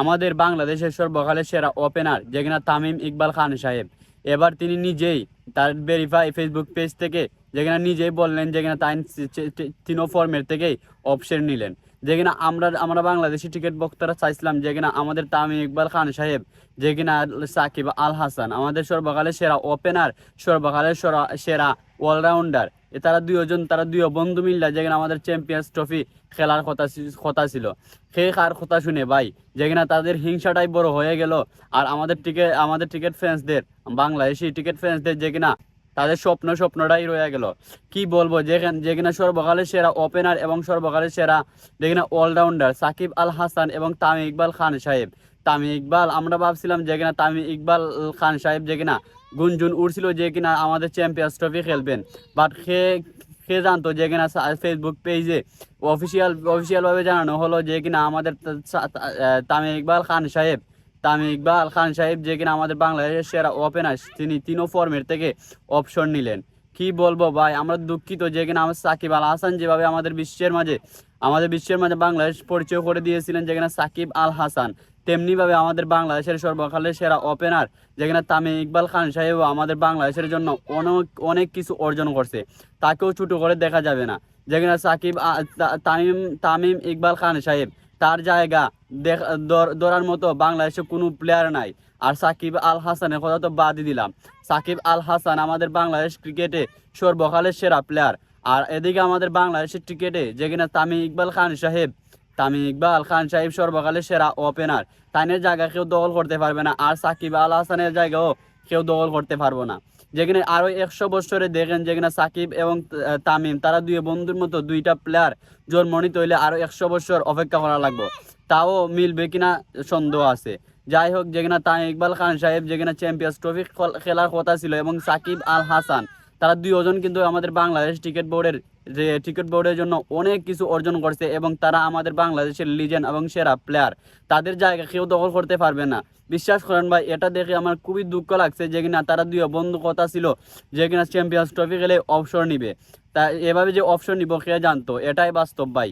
আমাদের বাংলাদেশের সর্বকালের সেরা ওপেনার যে কিনা তামিম ইকবাল খান সাহেব। এবার তিনি নিজেই তার ভেরিফাই ফেসবুক পেজ থেকে যেখানে নিজেই বললেন যেখানে তাই তিনো ফর্মের থেকেই অপশন নিলেন। যেখানে আমরা আমরা বাংলাদেশি টিকিট বক্তারা চাইছিলাম যেখানে আমাদের তামিম ইকবাল খান সাহেব যে কিনা সাকিব আল হাসান, আমাদের সর্বকালের সেরা ওপেনার সর্বকালের সেরা অলরাউন্ডার তারা দুইজন, তারা দুই বন্ধু মিললা যেখানে আমাদের চ্যাম্পিয়ন্স ট্রফি খেলার কথা কথা ছিল। সেই কার কথা শুনে ভাই? যেখানে তাদের হিংসাটাই বড় হয়ে গেল। আর আমাদের টিকিট আমাদের টিকিট ফ্যান্সদের বাংলাদেশি টিকিট ফ্যান্সদের যে কিনা তাদের স্বপ্ন স্বপ্নটাই রয়ে গেল। কি বলব? যেখানে, যে কিনা সর্বকালের সেরা ওপেনার এবং সর্বকালের সেরা যেখানে অলরাউন্ডার সাকিব আল হাসান এবং তামিম ইকবাল খান সাহেব। তামিম ইকবাল, আমরা ভাবছিলাম যে কিনা তামিম ইকবাল খান সাহেব যে কিনা গুঞ্জুন উঠছিল যে কিনা আমাদের চ্যাম্পিয়ন্স ট্রফি খেলবেন। বাট সে সে জানতো যে কিনা ফেসবুক পেজে অফিসিয়াল অফিসিয়ালভাবে জানানো হলো যে কিনা আমাদের তামিম ইকবাল খান সাহেব, তামিম ইকবাল খান সাহেব যে কিনা আমাদের বাংলাদেশের সেরা ওপেনার তিনি তিনও ফর্মের থেকে অপশন নিলেন। কি বলব ভাই, আমরা দুঃখিত যে কিনা আমার সাকিব আল হাসান যেভাবে আমাদের বিশ্বের মাঝে, আমাদের বিশ্বের মাঝে বাংলাদেশ পরিচয় করে দিয়েছিলেন যে যেখানে সাকিব আল হাসান। তেমনিভাবে আমাদের বাংলাদেশের সর্বকালের সেরা ওপেনার যেখানে তামিম ইকবাল খান সাহেবও আমাদের বাংলাদেশের জন্য অনেক অনেক কিছু অর্জন করছে। তাকেও ছোটো করে দেখা যাবে না। যেখানে সাকিব তামিম তামিম ইকবাল খান সাহেব, তার জায়গা ধরার মতো বাংলাদেশে কোনো প্লেয়ার নাই। আর সাকিব আল হাসানের কথা তো বাদই দিলাম। সাকিব আল হাসান আমাদের বাংলাদেশ ক্রিকেটে সর্বকালের সেরা প্লেয়ার আর এদিকে আমাদের বাংলাদেশের ক্রিকেটে যেখানে তামিম ইকবাল খান সাহেব তামিম ইকবাল খান সাহেব সর্বকালের সেরা ওপেনার তাইনের জায়গা কেউ দখল করতে পারবে না আর সাকিব আল হাসানের জায়গাও কেউ দখল করতে পারব না। যেখানে আরও একশো বছরে দেখেন যেখানে সাকিব এবং তামিম, তারা দুই বন্ধুর মতো দুইটা প্লেয়ার জন্মনিত হইলে আরও একশো বছর অপেক্ষা করা লাগবে। তাও মিলবে কিনা সন্দেহ আছে। যাই হোক, যেখানে তামিম ইকবাল খান সাহেব যেখানে চ্যাম্পিয়ন্স ট্রফি খেলার কথা ছিল এবং সাকিব আল হাসান তারা দুইজন কিন্তু আমাদের বাংলাদেশ টিকিট বোর্ডের যে টিকিট বোর্ডের জন্য অনেক কিছু অর্জন করছে এবং তারা আমাদের বাংলাদেশের লিজেন্ড এবং সেরা প্লেয়ার তাদের জায়গা কেউ দখল করতে পারবে না। বিশ্বাস করেন ভাই, এটা দেখে আমার খুবই দুঃখ লাগছে যে কিনা তারা দুই বন্ধু কথা ছিল যে কিনা চ্যাম্পিয়ন্স ট্রফি খেলে অবসর নিবে। তা এভাবে যে অপশন নিব কে জানতো? এটাই বাস্তব ভাই।